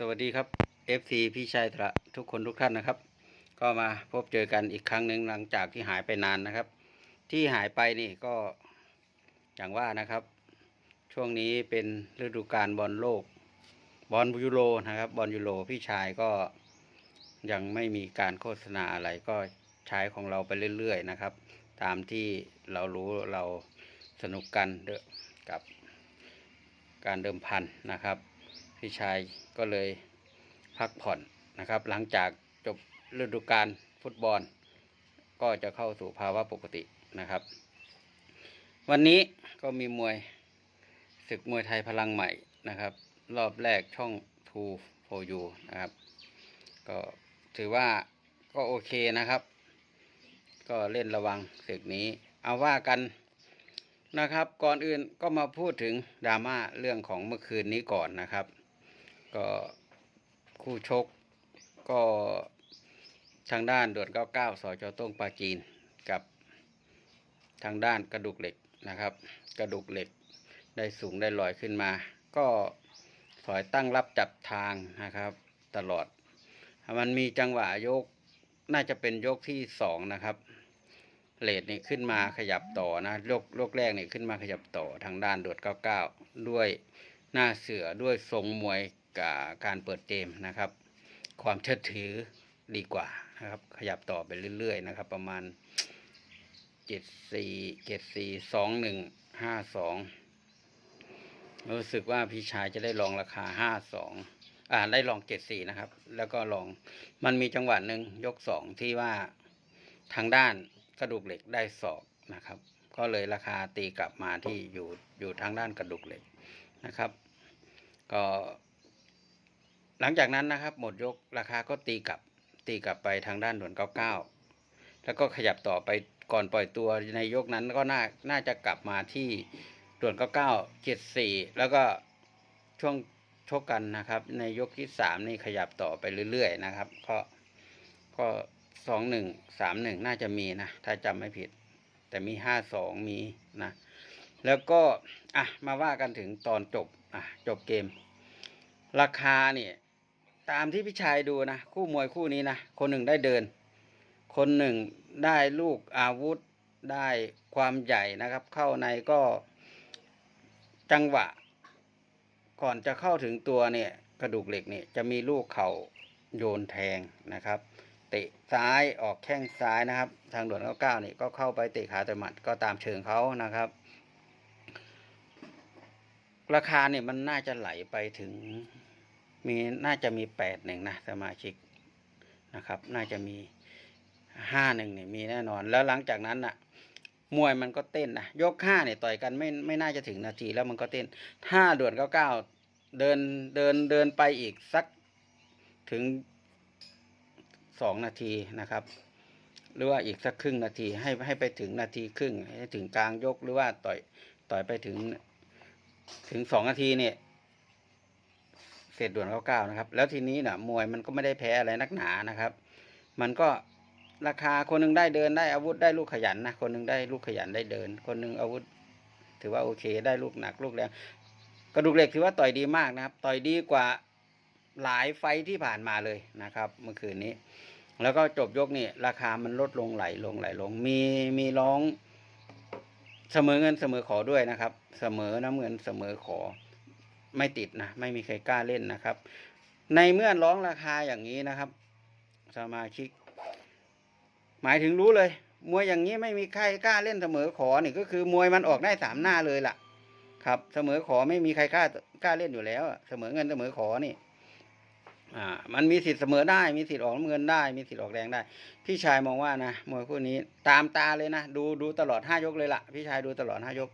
สวัสดีครับ FC พี่ชายตระทุกคนทุกท่านนะครับ ก็มาพบเจอกันอีกครั้งหนึ่งหลังจากที่หายไปนานนะครับ ที่หายไปนี่ก็อย่างว่านะครับ ช่วงนี้เป็นฤดูกาลบอลโลกบอลยูโรนะครับบอลยูโรพี่ชายก็ยังไม่มีการโฆษณาอะไรก็ใช้ของเราไปเรื่อยๆนะครับ ตามที่เรารู้เราสนุกกันเด้อกับการเดิมพันนะครับ พี่ชายก็เลยพักผ่อนนะครับ หลังจากจบฤดูกาลฟุตบอล ก็จะเข้าสู่ภาวะปกตินะครับ วันนี้ก็มีมวยศึกมวยไทยพลังใหม่นะครับ รอบแรกช่อง2 for you นะครับ ก็ถือว่าก็โอเคนะครับ ก็เล่นระวังศึกนี้ เอาว่ากันนะครับ ก่อนอื่นก็มาพูดถึงดราม่าเรื่องของเมื่อคืนนี้ก่อนนะครับ ก็คู่ชกก็ทางด้านด่วน99สจต้งปาจีนกับทางด้านกระดูกเหล็กนะครับ กระดูกเหล็กได้สูงได้ลอยขึ้นมา ก็ถอยตั้งรับจับทางนะครับ ตลอด มันมีจังหวะยกน่าจะเป็นยกที่สองนะครับเลดนี่ขึ้นมาขยับต่อนะยกยกแรกนี่ขึ้นมาขยับต่อทางด้านด่วน99 ด้วยหน้าเสือด้วยทรงมวย กับการเปิดเกมนะครับ ความเชื่อถือดีกว่านะครับ ขยับต่อไปเรื่อยๆนะครับ ประมาณเจ็ดสี่เจ็ดสี่สองหนึ่งห้าสองรู้สึกว่าพี่ชายจะได้ลองราคาห้าสองอ่าได้ลองเจ็ดสี่นะครับ แล้วก็ลองมันมีจังหวะหนึ่งยกสองที่ว่าทางด้านกระดูกเหล็กได้ศอกนะครับ ก็เลยราคาตีกลับมาที่อยู่อยู่ทางด้านกระดูกเหล็กนะครับ ก็ หลังจากนั้นนะครับหมดยกราคาก็ตีกลับตีกลับไปทางด้านด่วน99 แล้วก็ขยับต่อไปก่อนปล่อยตัวในยกนั้นก็น่าน่าจะกลับมาที่ด่วน99 74 แล้วก็ช่วงชกกันนะครับ ในยกที่ 3 นี่ขยับต่อไปเรื่อยๆนะครับ ก็ก็สองหนึ่งสามหนึ่งน่าจะมีนะ ถ้าจำไม่ผิด แต่มีห้าสองมีนะ แล้วก็ อะ มาว่ากันถึงตอนจบ อะ จบเกม ราคาเนี่ย ตามที่พี่ชายดูนะ คู่มวยคู่นี้นะ คนหนึ่งได้เดิน คนหนึ่งได้ลูกอาวุธได้ความใหญ่นะครับ เข้าในก็จังหวะ ก่อนจะเข้าถึงตัวเนี่ยกระดูกเหล็กเนี่ยจะมีลูกเข่าโยนแทงนะครับ เตะซ้ายออกแข้งซ้ายนะครับ ทางด่วนเก้าเก้านี่ก็เข้าไปเตะขาต่อยหมัดก็ตามเชิงเขานะครับ ราคาเนี่ยมันน่าจะไหลไปถึง มีน่าจะมีแปดหนึ่งนะสมาชิกนะครับ น่าจะมีห้าหนึ่งเนี่ยมีแน่นอน แล้วหลังจากนั้นน่ะ มวยมันก็เต้นนะยกห้าเนี่ยต่อยกันไม่ไม่น่าจะถึงนาทีแล้วมันก็เต้นถ้าด่วนเก้าเก้าเดินเดินเดินไปอีกสักถึงสองนาทีนะครับ หรือว่าอีกสักครึ่งนาทีให้ให้ไปถึงนาทีครึ่งให้ถึงกลางยกหรือว่าต่อยต่อยไปถึงถึงสองนาทีเนี่ย เสร็จด่วนเก้านะครับ แล้วทีนี้นะมวยมันก็ไม่ได้แพ้อะไรนักหนานะครับ มันก็ราคาคนหนึงได้เดินได้อาวุธได้ลูกขยันนะคนหนึงได้ลูกขยันได้เดิน คนหนึงอาวุธ ถือว่าโอเค ได้ลูกหนักลูกแรงกระดูกเหล็กถือว่าต่อยดีมากนะครับ ต่อยดีกว่าหลายไฟที่ผ่านมาเลยนะครับ เมื่อคืนนี้ แล้วก็จบยกนี่ราคามันลดลงไหลลงไหลลง มีมีร้องเสมอเงินเสมอขอด้วยนะครับ เสมอน้ำเงินเสมอขอ ไม่ติดนะไม่มีใครกล้าเล่นนะครับ ในเมื่อร้องราคาอย่างนี้นะครับ สมาชิก หมายถึงรู้เลย มวยอย่างนี้ไม่มีใครกล้าเล่นเสมอขอนี่ก็คือมวยมันออกได้สามหน้าเลยล่ะ ครับ เสมอขอไม่มีใครกล้ากล้าเล่นอยู่แล้ว เสมอเงินเสมอขอนี่อ่ามันมีสิทธิ์เสมอได้ มีสิทธิ์ออกเงินได้ มีสิทธิ์ออกแรงได้ พี่ชายมองว่านะมวยคู่นี้ตามตาเลยนะดูดูตลอดห้ายกเลยล่ะ พี่ชายดูตลอดห้ายก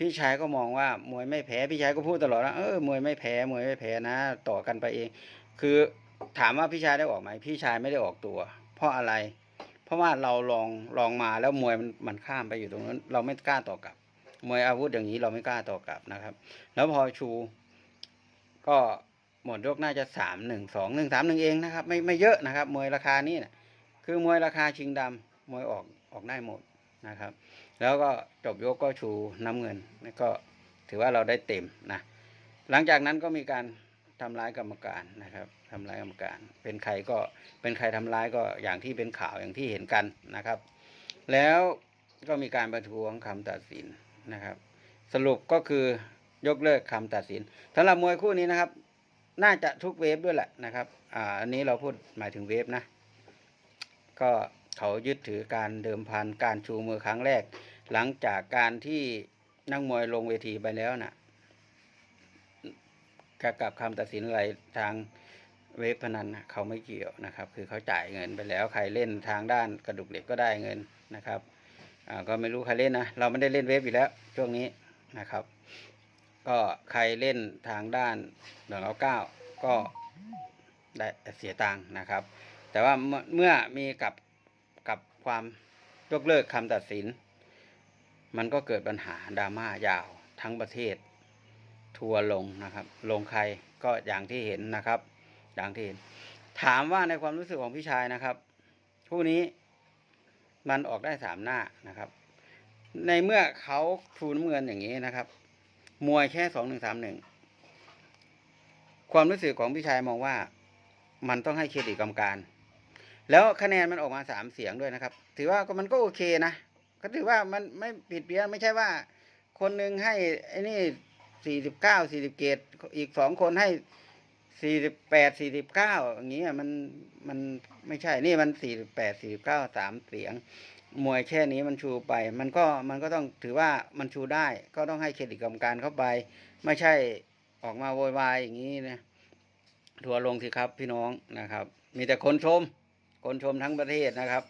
พี่ชายก็มองว่ามวยไม่แพ้พี่ชายก็พูดตลอดว่าเออมวยไม่แพ้มวยไม่แพ้นะ ต่อกันไปเอง คือถามว่าพี่ชายได้ออกไหมพี่ชายไม่ได้ออกตัว เพราะอะไร เพราะว่าเราลองลองมาแล้วมวยมันมันข้ามไปอยู่ตรงนั้น เราไม่กล้าต่อกลับ มวยอาวุธอย่างนี้เราไม่กล้าต่อกลับนะครับ แล้วพอชู ก็หมดยกน่าจะสามหนึ่งสองหนึ่งสามหนึ่งเองนะครับ ไม่ไม่เยอะนะครับ มวยราคานี้นะคือมวยราคาชิงดำมวยออกออกได้หมดนะครับ แล้วก็จบยกก็ชูน้ำเงินแล้วก็ถือว่าเราได้เต็มนะหลังจากนั้นก็มีการทำร้ายกรรมการนะครับทำร้ายกรรมการ เป็นใครก็เป็นใครทำร้ายก็อย่างที่เป็นข่าวอย่างที่เห็นกันนะครับ แล้วก็มีการประท้วงคำตัดสินนะครับ สรุปก็คือยกเลิกคำตัดสินสำหรับมวยคู่นี้นะครับ น่าจะทุกเวฟด้วยแหละนะครับอ่าอันนี้เราพูดหมายถึงเวฟนะ ก็เขายึดถือการเดิมพันการชูมือครั้งแรก หลังจากการที่นักมวยลงเวทีไปแล้วนะ่ะกับกับคำตัดสินอะไรทางเวฟพนันนะเขาไม่เกี่ยวนะครับ คือเขาจ่ายเงินไปแล้วใครเล่นทางด้านกระดูกเหล็กก็ได้เงินนะครับอ่าก็ไม่รู้ใครเล่นนะเราไม่ได้เล่นเวฟอยู่แล้วช่วงนี้นะครับ ก็ใครเล่นทางด้านหนึ่งเอาเก้าก็ได้เสียตังค์นะครับ แต่ว่าเมื่อเมื่อมีกับกับความยกเลิกคำตัดสิน มันก็เกิดปัญหาดราม่ายาวทั้งประเทศ ทัวลงนะครับ ลงใครก็อย่างที่เห็นนะครับ อย่างที่เห็น ถามว่าในความรู้สึกของพี่ชายนะครับ ผู้นี้มันออกได้สามหน้านะครับ ในเมื่อเขาทูน้ำเงินอย่างนี้นะครับ มวยแค่สองหนึ่งสามหนึ่งความรู้สึกของพี่ชายมองว่ามันต้องให้เครดิตกรรมการ แล้วคะแนนมันออกมาสามเสียงด้วยนะครับ ถือว่าก็มันก็โอเคนะ ก็ถือว่ามันไม่ผิดเพี้ยนไม่ใช่ว่า คนหนึ่งให้ไอ้นี่สี่สิบเก้าสี่สิบเกตอีกสองคนให้สี่สิบแปดสี่สิบเก้าอย่างเงี้ยมันมันไม่ใช่นี่มันสี่สิบแปดสี่สิบเก้าสามเสียง มวยแค่นี้มันชูไป มันก็มันก็ต้องถือว่ามันชูได้ ก็ต้องให้เครดิตกรรมการเข้าไป ไม่ใช่ออกมาโวยวายอย่างนี้นะทัวลงสิครับพี่น้องนะครับ มีแต่คนชม คนชมทั้งประเทศนะครับ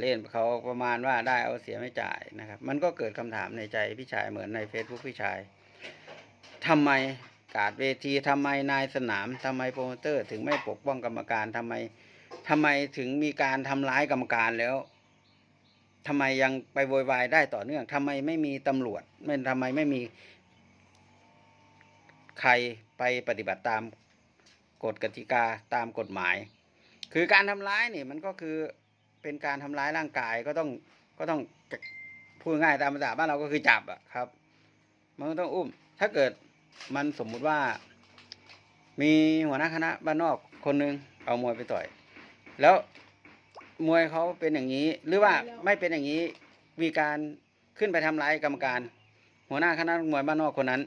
เล่นเขาประมาณว่าได้เอาเสียไม่จ่ายนะครับ มันก็เกิดคำถามในใจพี่ชายเหมือนใน Facebook พี่ชายทำไมการดเวทีทำไมนายสนามทำไมโปรโมเตอร์ ถึงไม่ปกป้องกรรมการทำไมทำไมถึงมีการทำร้ายกรรมการแล้วทำไมยังไปโวยวายได้ต่อเนื่องทำไมไม่มีตำรวจไม่ทำไมไม่มี ใครไปปฏิบัติตามกฎกติกาตามกฎหมาย คือการทำร้ายนี่มันก็คือ เป็นการทำร้ายร่างกายก็ต้องก็ต้องพูดง่ายตามภาษาบ้านเราก็คือจับอะครับ มันก็ต้องอุ้ม ถ้าเกิดมันสมมุติว่า มีหัวหน้าคณะบ้านนอกคนหนึงเอามวยไปต่อย แล้วมวยเขาเป็นอย่างนี้ หรือว่าไม่เป็นอย่างนี้มีการขึ้นไปทำร้ายกรรมการ หัวหน้าคณะมวยบ้านนอกคนนั้น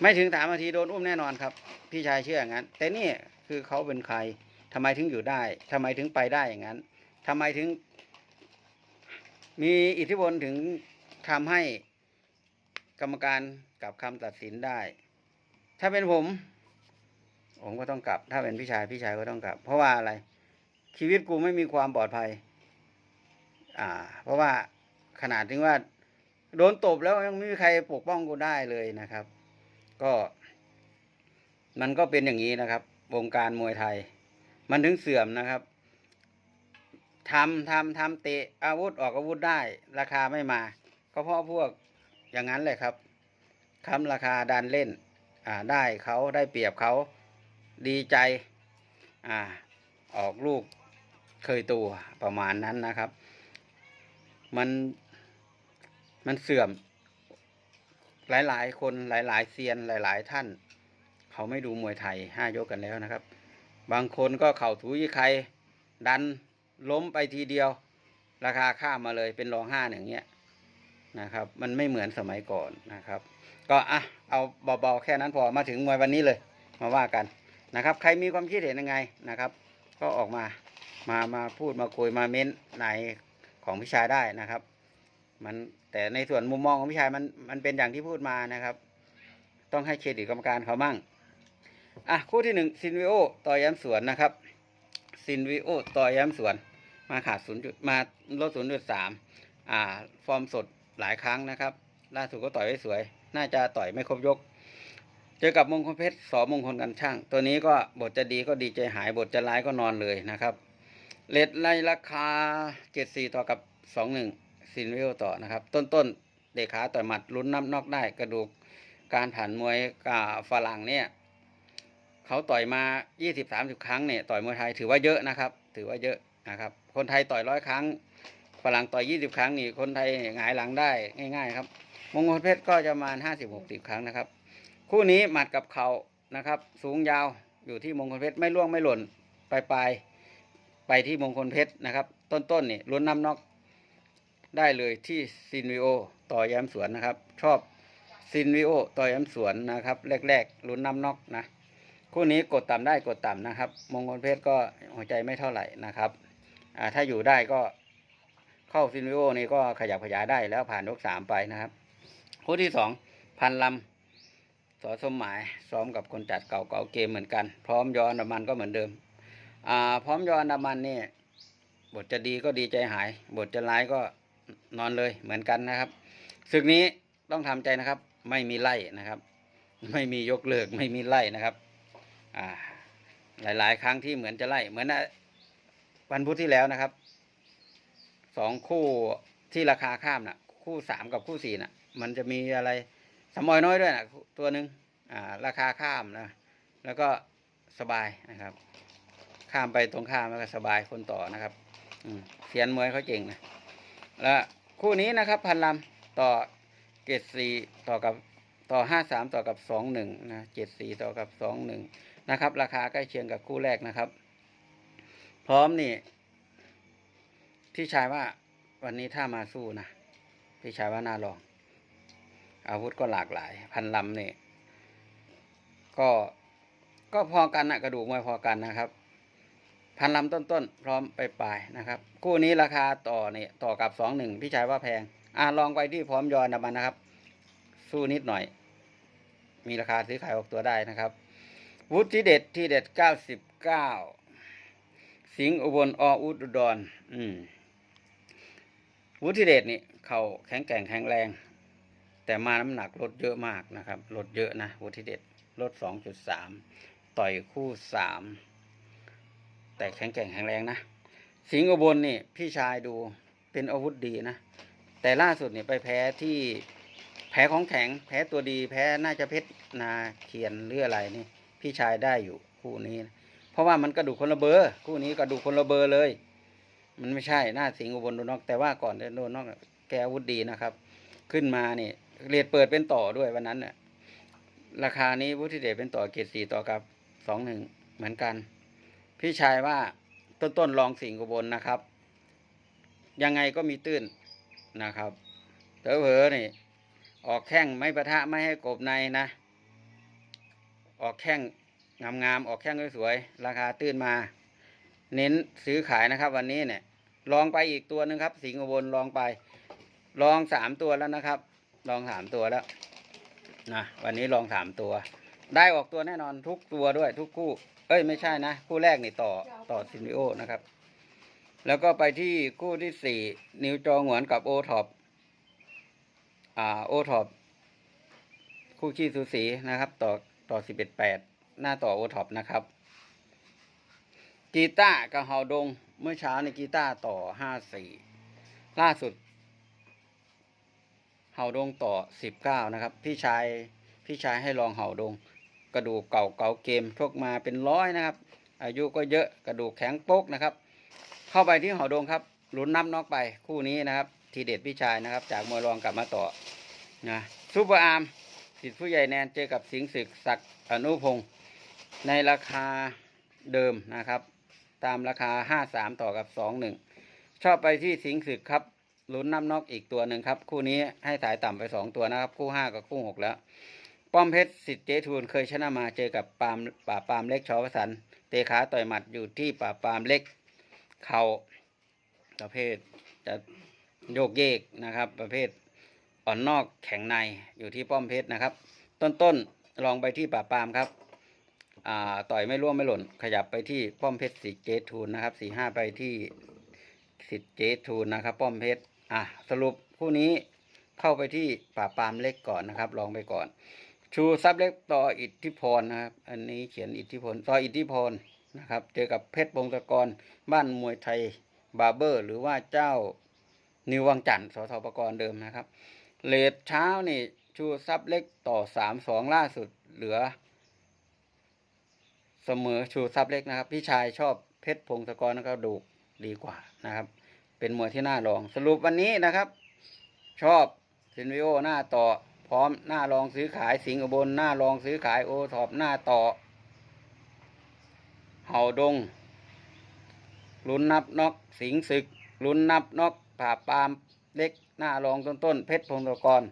ไม่ถึงสามนาทีโดนอุ้มแน่นอนครับ พี่ชายเชื่ออย่างนั้น แต่นี่คือเขาเป็นใครทำไมถึงอยู่ได้ทำไมถึงไปได้อย่างนั้น ทำไมถึง มีอิทธิพลถึงทำให้กรรมการกลับคำตัดสินได้ ถ้าเป็นผม ผมก็ต้องกลับ ถ้าเป็นพี่ชายพี่ชายก็ต้องกลับ เพราะว่าอะไร ชีวิตกูไม่มีความปลอดภัย อ่า เพราะว่าขนาดถึงว่า โดนตบแล้วยังไม่มีใครปกป้องกูได้เลยนะครับ ก็ มันก็เป็นอย่างนี้นะครับ วงการมวยไทย มันถึงเสื่อมนะครับ ทำทำทำเตะอาวุธออกอาวุธได้ ราคาไม่มา ก็เพราะพวกอย่างนั้นเลยครับค้ำราคาดันเล่นอ่าได้เขาได้เปรียบเขาดีใจอ่าออกลูกเคยตัวประมาณนั้นนะครับ มันมันเสื่อมหลาย ๆ คนหลาย ๆเซียนหลาย ๆ ท่าน เขาไม่ดูมวยไทยห้ายกกันแล้วนะครับ บางคนก็เข่าถูยี่ใครดัน ล้มไปทีเดียว ราคาข้ามมาเลยเป็นรองห้าอย่างเงี้ยนะครับ มันไม่เหมือนสมัยก่อนนะครับ ก็อะเอาเบาๆแค่นั้นพอมาถึงมวยวันนี้เลย มาว่ากันนะครับ ใครมีความคิดเห็นยังไงนะครับ ก็ออกมามามาพูดมาคุยมาเม้นในของพี่ชายได้นะครับ มันแต่ในส่วนมุมมองของพี่ชายมันมันเป็นอย่างที่พูดมานะครับ ต้องให้เครดิตกรรมการเขามั่งอะคู่ที่หนึ่งซินวิโอต่อย้ำสวนนะครับซินวิโอต่อย้ำสวน มาขาดศูนย์จุดมาลดศูนย์จุดสามอ่า ฟอร์มสดหลายครั้งนะครับ ล่าสุดก็ต่อยไว้สวย น่าจะต่อยไม่ครบยก เจอกับมงคลเพชรสอมงคลกันช่าง ตัวนี้ก็บทจะดีก็ดีใจหายบทจะร้ายก็นอนเลยนะครับเลทในราคาเจ็ดสี่ต่อกับสองหนึ่งซินวิโอต่อนะครับ ต้นต้นเด็กขาต่อยหมัดลุ้นน้ำนอกได้กระดูกการผ่านมวยกับฝรั่งเนี่ยเขาต่อยมา 20 30 ครั้งเนี่ยต่อยมวยไทยถือว่าเยอะนะครับ ถือว่าเยอะนะครับ คนไทยต่อยร้อยครั้งฝรั่งต่อย20ครั้งนี่คนไทยหงายหลังได้ง่าย ๆ ครับ มงคลเพชรก็จะประมาณ50 60ครั้งนะครับ คู่นี้หมัดกับเขานะครับ สูงยาวอยู่ที่มงคลเพชรไม่ร่วงไม่หล่นปลายปลายไปที่มงคลเพชรนะครับ ต้นๆนนี่ลุ้นน้ำนอกได้เลยที่ซินวิโอต่อแย้มสวนนะครับ ชอบซินวิโอต่อแย้มสวนนะครับ แรกๆลุ้นน้ำนอกนะคู่นี้กดต่ำได้กดต่ำนะครับ มงคลเพชรก็หัวใจไม่เท่าไหร่นะครับ ถ้าอยู่ได้ก็เข้าซินวิโอนี่ก็ขยับขยายได้แล้วผ่านยกสามไปนะครับคู่ที่สองพันลำสอสมหมายซ้อมกับคนจัดเก่าเก่าเกมเหมือนกัน พร้อมยออันดามันก็เหมือนเดิมอ่าพร้อมยออันดามันนี่บทจะดีก็ดีใจหาย บทจะร้ายก็นอนเลยเหมือนกันนะครับศึกนี้ต้องทำใจนะครับ ไม่มีไล่นะครับ ไม่มียกเลิกไม่มีไล่นะครับ อ่า หลาย ๆ ครั้งที่เหมือนจะไล่เหมือนนะ วันพุธที่แล้วนะครับสองคู่ที่ราคาข้ามน่ะ คู่สามกับคู่สี่น่ะ มันจะมีอะไรสมอยน้อยด้วยนะตัวหนึ่งอ่า ราคาข้ามนะ แล้วก็สบายนะครับ ข้ามไปตรงข้ามแล้วก็สบายคนต่อนะครับ อืมเสียนมวยเขาเก่งนะแล้วคู่นี้นะครับพันลำต่อเกตสี่ต่อกับต่อห้าสามต่อกับสองหนึ่งนะเจ็ดสี่ต่อกับสองหนึ่งนะครับ ราคาใกล้เคียงกับคู่แรกนะครับ พร้อมนี่ พี่ชายว่าวันนี้ถ้ามาสู้นะ พี่ชายว่าน่าลอง อาวุธก็หลากหลาย พันลำนี่ก็ก็พอกันนะกระดูกมวยพอกันนะครับ พันลำต้นๆพร้อมไปปลายนะครับ คู่นี้ราคาต่อเนี่ยต่อกับสองหนึ่งพี่ชายว่าแพง อ่าลองไปที่พร้อมยอนดามันนะครับ สู้นิดหน่อย มีราคาซื้อขายออกตัวได้นะครับ วุฒิเด็ดที่เด็ดเก้าสิบเก้า สิงห์อุบลออุดรอืมวุฒิเดชนี่เขาแข็งแกร่งแข็งแรง แต่มาน้ำหนักลดเยอะมากนะครับลดเยอะนะวุฒิเดชลดสองจุดสามต่อยคู่สามแต่แข็งแกร่งแข็งแรงนะ สิงห์อุบลนี่พี่ชายดูเป็นอาวุธดีนะ แต่ล่าสุดเนี่ยไปแพ้ที่แพ้ของแข็ง แพ้ตัวดี แพ้น่าจะเพชรนาเขียนหรืออะไรนี่ พี่ชายได้อยู่คู่นี้นะ ราะว่ามันกระดูกคนละเบอร์คู่นี้กระดูกคนละเบอร์เลย มันไม่ใช่หน้าสิงอุบลโดนนอกแต่ว่าก่อนจะโดนนอกแกอาวุธดีนะครับ ขึ้นมาเนี่ยเรียดเปิดเป็นต่อด้วยวันนั้นเนี่ยราคานี้วุฒิเดชเป็นต่อเกียรติสี่ต่อกับสองหนึ่งเหมือนกัน พี่ชายว่าต้นต้นๆลองสิงอุบลนะครับ ยังไงก็มีตื้นนะครับเผลอๆนี่ออกแข้งไม่ประทะไม่ให้กบในนะ ออกแข้ง งามๆออกแข้งสวยๆราคาตื้นมา เน้นซื้อขายนะครับ วันนี้เนี่ย ลองไปอีกตัวหนึ่งครับ สิงห์อุบลลองไป ลองสามตัวแล้วนะครับ ลองสามตัวแล้วนะวันนี้ลองสามตัว ได้ออกตัวแน่นอนทุกตัวด้วยทุกคู่ เอ้ยไม่ใช่นะ คู่แรกนี่ต่อต่อซินิโอนะครับ แล้วก็ไปที่คู่ที่สี่นิวจองหวนกับโอท็อปอ่าโอท็อปคู่ขี้สูสีนะครับ ต่อต่อสิบเอ็ดแปด หน้าต่อโอท็อปนะครับกีตาร์กับเฮาดง เมื่อเช้าในกีตาร์ต่อห้าสี่ล่าสุดเฮาดงต่อสิบเก้านะครับ พี่ชายพี่ชายให้ลองเฮาดง กระดูกเก่าเก่าเกมชกมาเป็นร้อยนะครับ อายุก็เยอะกระดูกแข็งโป๊กนะครับ เข้าไปที่เฮาดงครับลุ้นน้ำนอกไปคู่นี้นะครับ ทีเด็ดพี่ชายนะครับ จากมวยรองกลับมาต่อนะซูเปอร์อาร์มสิทธิผู้ใหญ่แนนเจอกับสิงห์ศึกศักอนุพงศ์ ในราคาเดิมนะครับ ตามราคาห้าสามต่อกับสองหนึ่งชอบไปที่สิงห์ศึกครับลุ้นน้ำนอกอีกตัวหนึ่งครับ คู่นี้ให้สายต่ำไปสองตัวนะครับ คู่ห้ากับคู่หกแล้ว ป้อมเพชรสิทธิ์เจทูลเคยชนะมาเจอกับปามป่าปามเล็กชอวสันต์เตะขาต่อยหมัดอยู่ที่ป่าปามเล็กเข่าประเภทจะโยกเยกนะครับ ประเภทอ่อนนอกแข็งในอยู่ที่ป้อมเพชรนะครับ ต้นๆลองไปที่ป่าปามครับ ต่อยไม่ร่วงไม่หล่น ขยับไปที่ป้อมเพชรสิเจทูนนะครับสีห้าไปที่สิเจทูนนะครับ ป้อมเพชรอะสรุปคู่นี้เข้าไปที่ป่าปามเล็กก่อนนะครับ ลองไปก่อน ชูซับเล็กต่ออิทธิพรนะครับ อันนี้เขียนอิทธิพลต่ออิทธิพรนะครับ เจอกับเพชรพงศกรบ้านมวยไทยบาเบอร์ หรือว่าเจ้านิววังจันทร์สทปกรเดิมนะครับเลทเช้านี่ชูซับเล็กต่อสามสองล่าสุดเหลือ เสมอชูซับเล็กนะครับ พี่ชายชอบเพชรพงศกรนะครับดูดีกว่านะครับ เป็นมวยที่น่าลองสรุปวันนี้นะครับ ชอบซินวิโอหน้าต่อ พร้อมหน้ารองซื้อขายสิงห์อุบลหน้ารองซื้อขายโอทอปหน้าต่อ เห่าดง ลุ้นนับนอกสิงศึก ลุ้นนับนอกผ่าปามเล็กหน้ารองต้นต้นเพชรพงศกร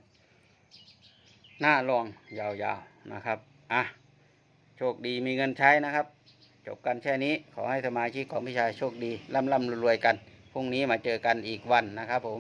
หน้ารองยาวๆนะครับ อะ โชคดีมีเงินใช้นะครับ จบกันแค่นี้ขอให้สมาชิกของพี่ชายโชคดีร่ำร่ำรวยกันพรุ่งนี้มาเจอกันอีกวันนะครับผม